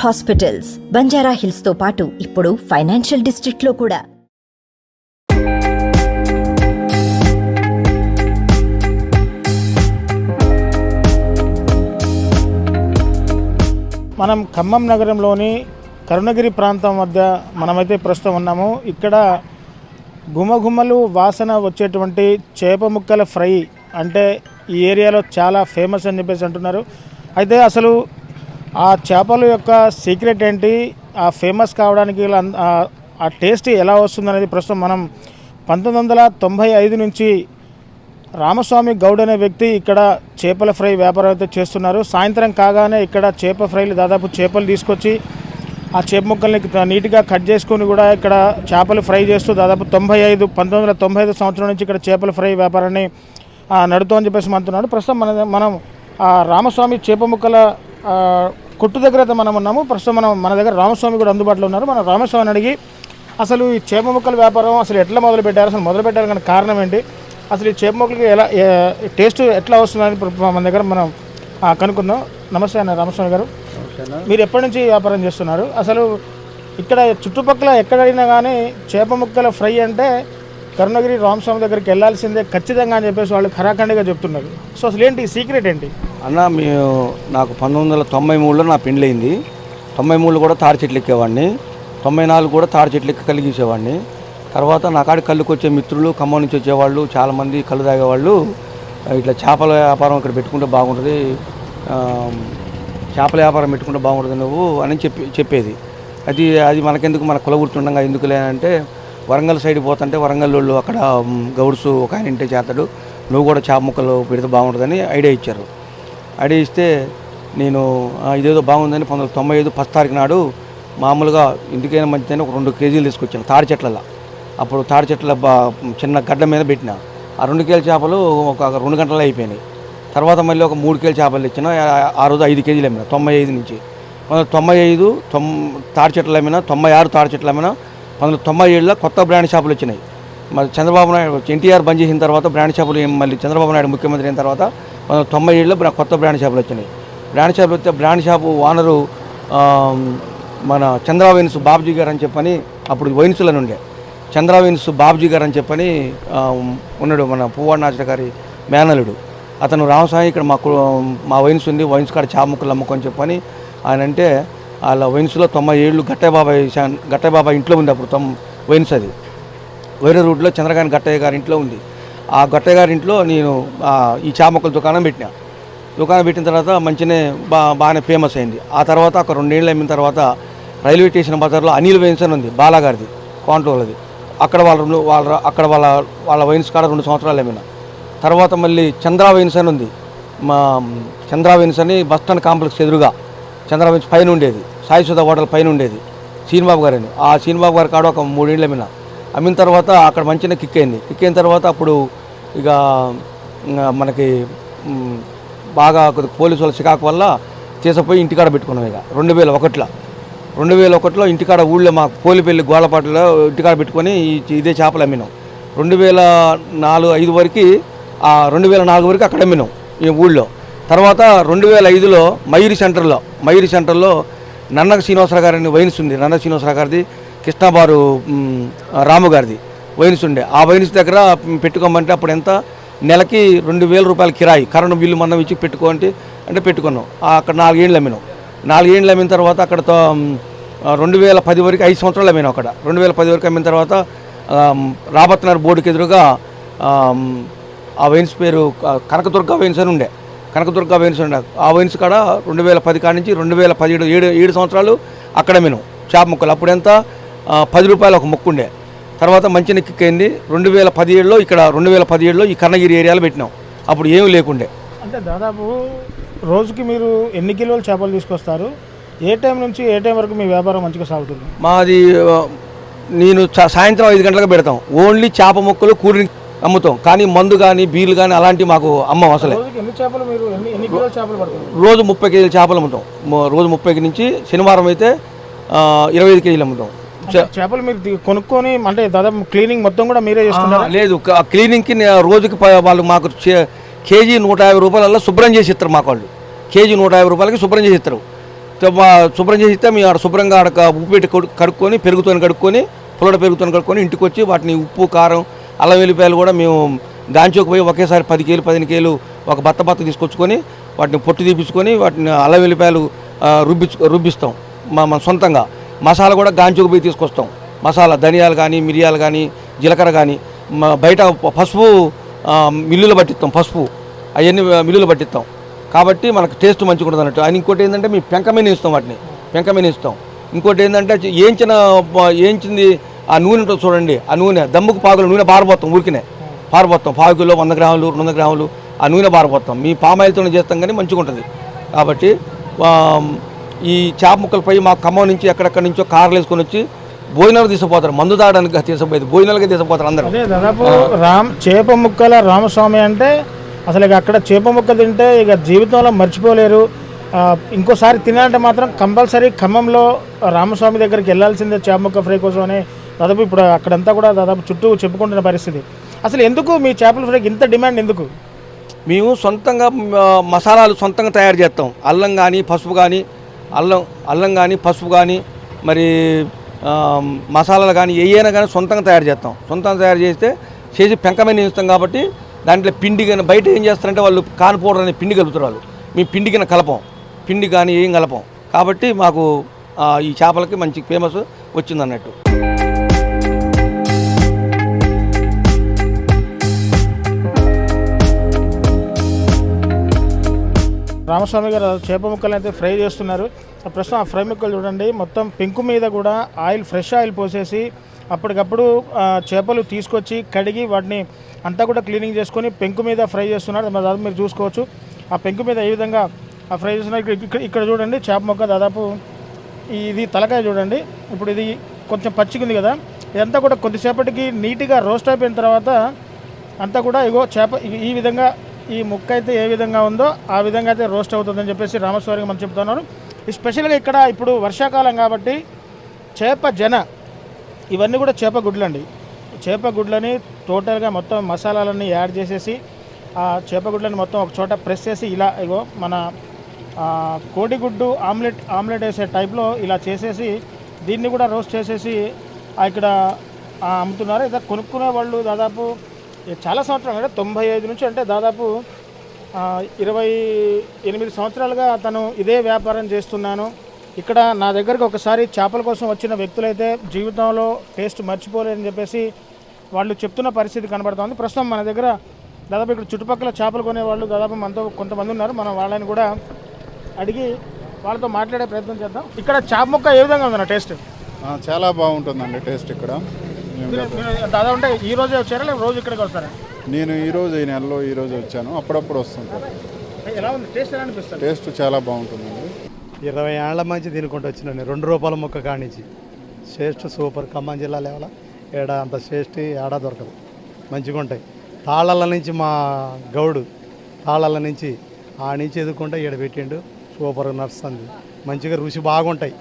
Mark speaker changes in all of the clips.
Speaker 1: Hospitals Banjara హిల్స్తో పాటు ఇప్పుడు ఫైనాన్షియల్ డిస్ట్రిక్ట్లో కూడా.
Speaker 2: మనం ఖమ్మం నగరంలోని కరుణగిరి ప్రాంతం వద్ద మనమైతే ప్రస్తుతం ఉన్నాము. ఇక్కడ గుమగుమలు వాసన వచ్చేటువంటి చేప ముక్కల ఫ్రై అంటే ఈ ఏరియాలో చాలా ఫేమస్ అని చెప్పేసి అంటున్నారు. అయితే అసలు ఆ చేపల యొక్క సీక్రెట్ ఏంటి? ఆ ఫేమస్ కావడానికి ఆ- టేస్ట్ ఎలా వస్తుందనేది ప్రస్తుతం మనం పంతొమ్మిది వందల తొంభై ఐదు నుంచి రామస్వామి గౌడ్ అనే వ్యక్తి ఇక్కడ చేపల ఫ్రై వ్యాపారం అయితే చేస్తున్నారు. సాయంత్రం కాగానే ఇక్కడ చేప ఫ్రైలు దాదాపు చేపలు తీసుకొచ్చి ఆ చేప ముక్కల్ని నీట్గా కట్ చేసుకొని కూడా ఇక్కడ చేపలు ఫ్రై చేస్తూ దాదాపు తొంభై ఐదు పంతొమ్మిది వందల తొంభై ఐదు సంవత్సరం నుంచి ఇక్కడ చేపల ఫ్రై వ్యాపారాన్ని ఆ, నడుతూ అని చెప్పేసి అంటున్నాడు ప్రస్తుతం మన మనం ఆ రామస్వామి చేప ముక్కల కొట్టు దగ్గర అయితే మనం ఉన్నాము. ప్రస్తుతం మనం మన దగ్గర రామస్వామి కూడా అందుబాటులో ఉన్నారు. మనం రామస్వామిని అడిగి అసలు ఈ చేప మొక్కల వ్యాపారం అసలు ఎట్లా మొదలు పెట్టారు అసలు మొదలు కానీ కారణం ఏంటి? అసలు ఈ చేప మొక్కలకి ఎలా టేస్ట్ ఎట్లా వస్తుందని మన దగ్గర మనం కనుక్కుందాం. నమస్తే అన్న రామస్వామి గారు. మీరు ఎప్పటి నుంచి వ్యాపారం చేస్తున్నారు? అసలు ఇక్కడ చుట్టుపక్కల ఎక్కడైనా కానీ చేప ముక్కల ఫ్రై అంటే కరుణగిరి రామస్వామి దగ్గరికి వెళ్ళాల్సిందే ఖచ్చితంగా అని చెప్పేసి వాళ్ళు ఖరాఖండిగా చెప్తున్నారు. సో అసలు ఏంటి సీక్రెట్ ఏంటి?
Speaker 3: అన్న మేము నాకు పంతొమ్మిది వందల తొంభై మూడులో నా పెళ్ళయింది తొంభై మూడులో కూడా తాడి చెట్లు ఎక్కేవాడిని. తొంభై నాలుగు కూడా తాడి చెట్లు ఎక్కి కలిగించేవాడిని తర్వాత నా కాడి కళ్ళుకి వచ్చే మిత్రులు ఖమ్మం నుంచి వచ్చేవాళ్ళు చాలామంది కళ్ళు తాగేవాళ్ళు. ఇట్లా చేపల వ్యాపారం ఇక్కడ పెట్టుకుంటే బాగుంటుంది. చేపల వ్యాపారం పెట్టుకుంటే బాగుంటుంది నువ్వు అని చెప్పి చెప్పేది. అది అది మనకెందుకు? మన కుల గుర్తుండగా ఎందుకులే అంటే వరంగల్ సైడ్ పోతుంటే వరంగల్ వాళ్ళు అక్కడ గౌడ్సు గౌడ్స్ ఒక ఆయన ఇంటే చేస్తాడు. నువ్వు కూడా చేప ముక్కలు పెడితే బాగుంటుందని ఐడియా ఇచ్చారు. అడిగిస్తే నేను ఇదేదో బాగుందని పంతొమ్మిది వందల తొంభై ఐదు ఫస్ట్ తారీఖు నాడు మామూలుగా ఇంటికైనా మంచిదని ఒక రెండు కేజీలు తీసుకొచ్చాను తాడి చెట్లలో. అప్పుడు తాడి చెట్ల బా చిన్న గడ్డ మీద పెట్టిన. ఆ రెండు కేజీల చేపలు ఒక రెండు గంటలు అయిపోయినాయి. తర్వాత మళ్ళీ ఒక మూడు కేజీ చేపలు ఇచ్చిన ఆ- రోజు ఐదు కేజీలు అమ్మిన తొంభై ఐదు నుంచి. పంతొమ్మిది తొంభై ఐదు తొం తాడి చెట్లు అమ్మిన తొంభై ఆరు తాడి చెట్లు అమ్మిన పంతొమ్మిది తొంభై ఏడులో కొత్త బ్రాండ్ షాపులు వచ్చినాయి. మరి చంద్రబాబు నాయుడు ఎన్టీఆర్ బంద్ చేసిన తర్వాత బ్రాండ్ షాపులు మళ్ళీ చంద్రబాబు నాయుడు ముఖ్యమంత్రి అయిన తర్వాత తొంభై ఏళ్ళు కొత్త బ్రాండ్ షాపులు వచ్చినాయి. బ్రాండ్ షాపులు వస్తే బ్రాండ్ షాపు ఓనరు మన చంద్ర వైన్స్ బాబుజీ గారు అని చెప్పని అప్పుడు వైన్సులను ఉండే. చంద్ర వైన్స్ బాబుజీ గారు అని చెప్పని ఉన్నాడు మన పువ్వాడు నాచర గారి మేనలుడు అతను రామస్వామి ఇక్కడ మాకు మా వైన్స్ ఉంది వైన్స్ కాడ చాముక్కలు అమ్ముకొని చెప్పని ఆయన అంటే వాళ్ళ వైన్స్లో తొంభై ఏళ్ళు గట్టయ్యబాబాయ్ శా- గట్టయ్యబాబాయ్ ఇంట్లో ఉంది అప్పుడు తొమ్ వైన్స్ అది. వేరే రూట్లో చంద్రకాంత్ గట్టయ్య గారి ఇంట్లో ఉంది. ఆ గొట్టయ్య గారి ఇంట్లో నేను ఈ చామక్కల దుకాణం పెట్టినా. దుకాణం పెట్టిన తర్వాత మంచినే బా బాగానే ఫేమస్ అయింది. ఆ తర్వాత ఒక రెండేళ్ళు అయిన తర్వాత రైల్వే స్టేషన్ బజార్లో అనిల్ వైన్స్ అని ఉంది బాలాగారిది కాంట్రోల్ది అక్కడ వాళ్ళ వాళ్ళ అక్కడ వాళ్ళ వాళ్ళ వైన్స్ కాడ రెండు సంవత్సరాలు అమ్మిన తర్వాత మళ్ళీ చంద్ర వైన్స్ అని ఉంది. మా చంద్ర వైన్స్ అని బస్ స్టాండ్ కాంప్లెక్స్ ఎదురుగా. చంద్రా వైన్స్ పైన ఉండేది. సాయి సుధా హోటల్ పైన ఉండేది. సీనిబాబు గారని. ఆ సీనిబాబు గారి కాడ ఒక మూడేళ్ళు అమ్మినా అమ్మిన తర్వాత అక్కడ మంచిగా కిక్ అయింది. కిక్ అయిన తర్వాత అప్పుడు ఇక మనకి బాగా కొద్ది పోలీసు వాళ్ళ చికాకు వల్ల చేసపోయి ఇంటికాడ పెట్టుకున్నాం ఇక. రెండు వేల ఒకటిలో. రెండు వేల ఒకటిలో ఇంటికాడ ఊళ్ళో మా పోలిపల్లి గోళ్ళపాటలో ఇంటికాడ పెట్టుకొని ఇదే చేపలు అమ్మినాం. రెండు వేల నాలుగు ఐదు వరకు ఆ రెండు వేల నాలుగు వరకు అక్కడ అమ్మినాం ఈ ఊళ్ళో. తర్వాత రెండు వేల ఐదులో మయూరి సెంటర్లో మయూరి సెంటర్లో నన్నక శ్రీనివాసరావు గారిని వైన్స్ ఉంది నన్నక శ్రీనివాసరావు గారిది కృష్ణాబారు రాముగారిది రాము గారిది వైన్స్ ఉండే ఆ వైన్స్ దగ్గర పెట్టుకోమంటే అప్పుడు ఎంత? నెలకి రెండు వేల రూపాయల కిరాయి. కరెంటు బిల్లు మనం ఇచ్చి పెట్టుకోండి అంటే పెట్టుకున్నాం. అక్కడ నాలుగేళ్ళు అమ్మినాం. నాలుగేళ్ళు అమ్మిన తర్వాత అక్కడ రెండు వేల పది వరకు ఐదు సంవత్సరాలు అమ్మినాం అక్కడ. రెండు వేల పది వరకు అమ్మిన తర్వాత రాబత్నగర్ బోర్డుకి ఎదురుగా ఆ వైన్స్ పేరు కనకదుర్గ వైన్స్ అని ఉండే. కనకదుర్గ వైన్స్ ఉండే. ఆ వైన్స్ కాడ రెండు వేల పది కాడ నుంచి రెండు వేల పదిహేడు ఏడు ఏడు సంవత్సరాలు అక్కడ అమ్మినాం. చేప ముక్కలు. అప్పుడంతా పది రూపాయలు ఒక ముక్కు ఉండే తర్వాత మంచి నెక్కింది రెండు వేల పదిహేడులో ఇక్కడ రెండు వేల పదిహేడులో ఈ కన్నగిరి ఏరియాలో పెట్టినాం. అప్పుడు ఏమీ లేకుండే.
Speaker 2: అంటే దాదాపు రోజుకి మీరు ఎన్ని కిలోల చేపలు తీసుకొస్తారు? ఏ టైం నుంచి ఏ టైం వరకు మీ వ్యాపారం మంచిగా సాగుతుంది?
Speaker 3: మాది నేను సాయంత్రం ఐదు గంటలకు పెడతాం. ఓన్లీ చేప ముక్కలు కూల్ డ్రింక్ అమ్ముతాం. కానీ మందు కానీ బీర్లు కానీ అలాంటివి మాకు అమ్మం అసలే. రోజు ముప్పై కేజీల చేపలు అమ్ముతాం. రోజు ముప్పై నుంచి శనివారం అయితే ఇరవై ఐదు కేజీలు అమ్ముతాం.
Speaker 2: చేపలు మీరు కొనుక్కొని అంటే దాదాపు క్లీనింగ్ మొత్తం కూడా మీరే
Speaker 3: ఆ, లేదు. క- క్లీనింగ్కి రోజుకి వాళ్ళు మాకు కేజీ నూట యాభై రూపాయలలో శుభ్రం చేసి ఇస్తారు మాకు వాళ్ళు. కేజీ నూట యాభై రూపాయలకి శుభ్రం చేసి ఇస్తారు శుభ్రం చేసి ఇస్తే మేము ఆడ శుభ్రంగా ఆడ ఉప్పు పెట్టి కడు- కడుక్కొని పెరుగుతో కడుక్కొని పుల్లడ పెరుగుతో కడుక్కొని ఇంటికి వచ్చి వాటిని ఉప్పు కారం అల్లం వెల్లిపాయలు కూడా మేము గాంచోకి పోయి ఒకేసారి పది కేలు పదిహేను కేలు ఒక బత్త బత్త తీసుకొచ్చుకొని వాటిని పొట్టు తీపించుకొని వాటిని అల్లం వెల్లిపాయలు ఆ, రుబ్బించు రుబ్బిస్తాం. మా మన సొంతంగా. మసాలా కూడా గాంచుకు పోయి తీసుకొస్తాం. మసాలా ధనియాలు కానీ మిరియాలు కానీ జీలకర్ర కానీ బయట పసుపు మిల్లులు పట్టిస్తాం పసుపు. అవన్నీ మిల్లులు పట్టిస్తాం. కాబట్టి మనకు టేస్ట్ మంచిగా ఉంటుంది అన్నట్టు. అని ఇంకోటి ఏంటంటే మీ పెంక మీద ఇస్తాం వాటిని. పెంక ఇస్తాం ఇంకోటి ఏంటంటే ఏంచిన ఏంచింది ఆ నూనె ఉంటుంది చూడండి. ఆ నూనె దమ్ముకు పాకులు నూనె పారిపోతాం ఊరికినే. పారిపోతాం పావు కిలో వంద గ్రాములు రెండు వందల గ్రాములు ఆ నూనె పారిపోతాం మీ పామాయిల్తోనే చేస్తాం కానీ మంచిగా ఉంటుంది కాబట్టి ఈ చేప ముక్కలపై మా ఖమ్మం నుంచి ఎక్కడెక్కడి నుంచో కార్లు వేసుకొని వచ్చి భోజనాలు తీసుకుపోతారు. మందు తాగడానికి తీసుకుపోయేది? భోజనాలకే తీసుకుపోతారు అందరూ.
Speaker 2: అదే దాదాపు రామ్ చేప ముక్కల రామస్వామి అంటే అసలు ఇక అక్కడ చేప ముక్క తింటే ఇక జీవితంలో మర్చిపోలేరు. ఇంకోసారి తినాలంటే మాత్రం కంపల్సరీ ఖమ్మంలో రామస్వామి దగ్గరికి వెళ్ళాల్సిందే చేప ముక్క ఫ్రై కోసం అని. దాదాపు ఇప్పుడు అక్కడంతా కూడా దాదాపు చుట్టూ చెప్పుకుంటున్న పరిస్థితి. అసలు ఎందుకు మీ చేపల ఫ్రైకి ఇంత డిమాండ్ ఎందుకు?
Speaker 3: మేము సొంతంగా మసాలాలు సొంతంగా తయారు చేస్తాం. అల్లం కానీ పసుపు కానీ అల్లం అల్లం కానీ పసుపు కానీ మరి మసాలాలు కానీ ఏయైనా కానీ సొంతంగా తయారు చేస్తాం. సొంతంగా తయారు చేస్తే చేసి పెంకమైన ఇస్తాం కాబట్టి దాంట్లో పిండి కానీ బయట ఏం చేస్తారంటే వాళ్ళు కాన్ పౌడర్ అనే పిండి కలుపుతారు వాళ్ళు. మేము పిండి కింద కలపం. పిండి కానీ ఏం కలపం. కాబట్టి మాకు ఈ చేపలకి మంచి ఫేమస్ వచ్చింది
Speaker 2: రామస్వామి గారు చేప ముక్కలు అయితే ఫ్రై చేస్తున్నారు. ఆ ప్రస్తుతం ఆ ఫ్రై ముక్కలు చూడండి. మొత్తం పెంకు మీద కూడా ఆయిల్ ఫ్రెష్ ఆయిల్ పోసేసి అప్పటికప్పుడు చేపలు తీసుకొచ్చి కడిగి వాటిని అంతా కూడా క్లీనింగ్ చేసుకొని పెంకు మీద ఫ్రై చేస్తున్నారు. దాదాపు మీరు చూసుకోవచ్చు. ఆ పెంకు మీద ఏ విధంగా ఆ ఫ్రై చేస్తున్నారు. ఇక్కడ ఇక్కడ చూడండి చేప ముక్క దాదాపు ఇది తలకాయ చూడండి. ఇప్పుడు ఇది కొంచెం పచ్చిగా ఉంది కదా. ఇదంతా కూడా కొద్దిసేపటికి నీట్గా రోస్ట్ అయిపోయిన తర్వాత అంతా కూడా ఇగో చేప ఈ విధంగా ఈ ముక్క అయితే ఏ విధంగా ఉందో ఆ విధంగా అయితే రోస్ట్ అవుతుందని చెప్పేసి రామస్వామికి మనం చెప్తున్నారు. స్పెషల్గా ఇక్కడ ఇప్పుడు వర్షాకాలం కాబట్టి చేప జన ఇవన్నీ కూడా చేప గుడ్లండి. చేప గుడ్లని టోటల్గా మొత్తం మసాలాలన్నీ యాడ్ చేసేసి ఆ చేప గుడ్లని మొత్తం ఒక చోట ప్రెస్ చేసి ఇలా ఇగో మన కోడిగుడ్డు ఆమ్లెట్ ఆమ్లెట్ వేసే టైప్లో ఇలా చేసేసి దీన్ని కూడా రోస్ట్ చేసేసి ఇక్కడ అమ్ముతున్నారు. ఇక కొనుక్కునే వాళ్ళు దాదాపు చాలా సంవత్సరాలు అంటే తొంభై ఐదు నుంచి అంటే దాదాపు ఇరవై ఎనిమిది సంవత్సరాలుగా తను ఇదే వ్యాపారం చేస్తున్నాను. ఇక్కడ నా దగ్గరకు ఒకసారి చేపల కోసం వచ్చిన వ్యక్తులైతే జీవితంలో టేస్ట్ మర్చిపోలేదని చెప్పేసి వాళ్ళు చెప్తున్న పరిస్థితి కనబడుతోంది ప్రస్తుతం మన దగ్గర దాదాపు ఇక్కడ చుట్టుపక్కల చేపలు కొనే వాళ్ళు దాదాపు మనతో కొంతమంది ఉన్నారు. మనం వాళ్ళని కూడా అడిగి వాళ్ళతో మాట్లాడే ప్రయత్నం చేద్దాం. ఇక్కడ చేప ముక్క ఏ విధంగా ఉందన్న టేస్ట్?
Speaker 4: చాలా బాగుంటుందండి టేస్ట్ ఇక్కడ.
Speaker 2: దాదాపు అంటే ఈ రోజే వచ్చారా? లేదా రోజు ఇక్కడికి వస్తారా?
Speaker 4: నేను ఈ రోజు ఈ నెలలో ఈ రోజు వచ్చాను. అప్పుడప్పుడు వస్తుంటాను
Speaker 2: ఎలా ఉంది? టేస్ట్ ఎలా అనిపిస్తుంది?
Speaker 4: టేస్ట్ చాలా బాగుంటుందండి.
Speaker 5: ఇరవై ఏళ్ళ మంచి తినుకుంటూ వచ్చినాను రెండు రూపాయల ముక్క కానించి. శ్రేష్ఠ సూపర్ ఖమ్మం జిల్లా లెవెల. ఏడ అంత శ్రేష్ఠి ఏడా దొరకదు. మంచిగా ఉంటాయి. తాళాల నుంచి మా గౌడు తాళాల నుంచి ఆ నుంచి ఎదుర్కొంటే ఈడ పెట్టిండు. సూపర్ నడుస్తుంది మంచిగా రుచి బాగుంటాయి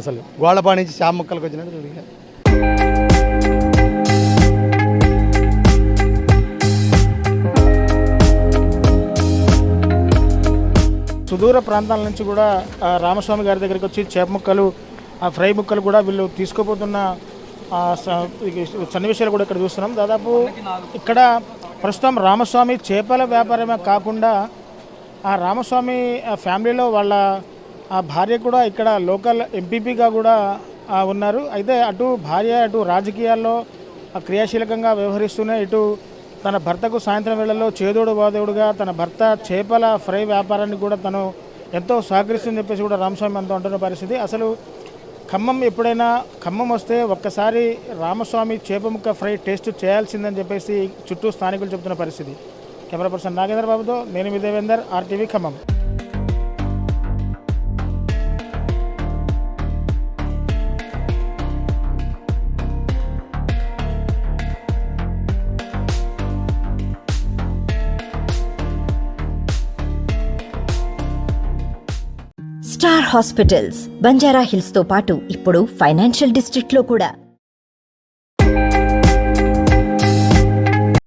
Speaker 5: అసలు. గోళ్ళపా నుంచి చాప ముక్కలకు వచ్చినట్టు
Speaker 2: సుదూర ప్రాంతాల నుంచి కూడా రామస్వామి గారి దగ్గరికి వచ్చి చేప ముక్కలు ఫ్రై ముక్కలు కూడా వీళ్ళు తీసుకోపోతున్న స- సన్నివేశాలు కూడా ఇక్కడ చూస్తున్నాం. దాదాపు ఇక్కడ ప్రస్తుతం రామస్వామి చేపల వ్యాపారమే కాకుండా ఆ రామస్వామి ఫ్యామిలీలో వాళ్ళ ఆ భార్య కూడా ఇక్కడ లోకల్ ఎంపీపీగా కూడా ఉన్నారు. అయితే అటు భార్య అటు రాజకీయాల్లో క్రియాశీలకంగా వ్యవహరిస్తూనే ఇటు తన భర్తకు సాయంత్రం వేళల్లో చేదోడు వాదేవుడుగా తన భర్త చేపల ఫ్రై వ్యాపారాన్ని కూడా తను ఎంతో సహకరిస్తుందని చెప్పేసి కూడా రామస్వామి అంతా అంటున్న పరిస్థితి. అసలు ఖమ్మం ఎప్పుడైనా ఖమ్మం వస్తే ఒక్కసారి రామస్వామి చేప ముక్క ఫ్రై టేస్ట్ చేయాల్సిందని చెప్పేసి చుట్టూ స్థానికులు చెబుతున్న పరిస్థితి. కెమెరా పర్సన్ నాగేంద్ర బాబుతో నేను మీ దేవేందర్ ఆర్టీవీ ఖమ్మం.
Speaker 1: హాస్పిటల్స్ బంజారా హిల్స్తో పాటు ఇప్పుడు ఫైనాన్షియల్ డిస్ట్రిక్ట్లో కూడా.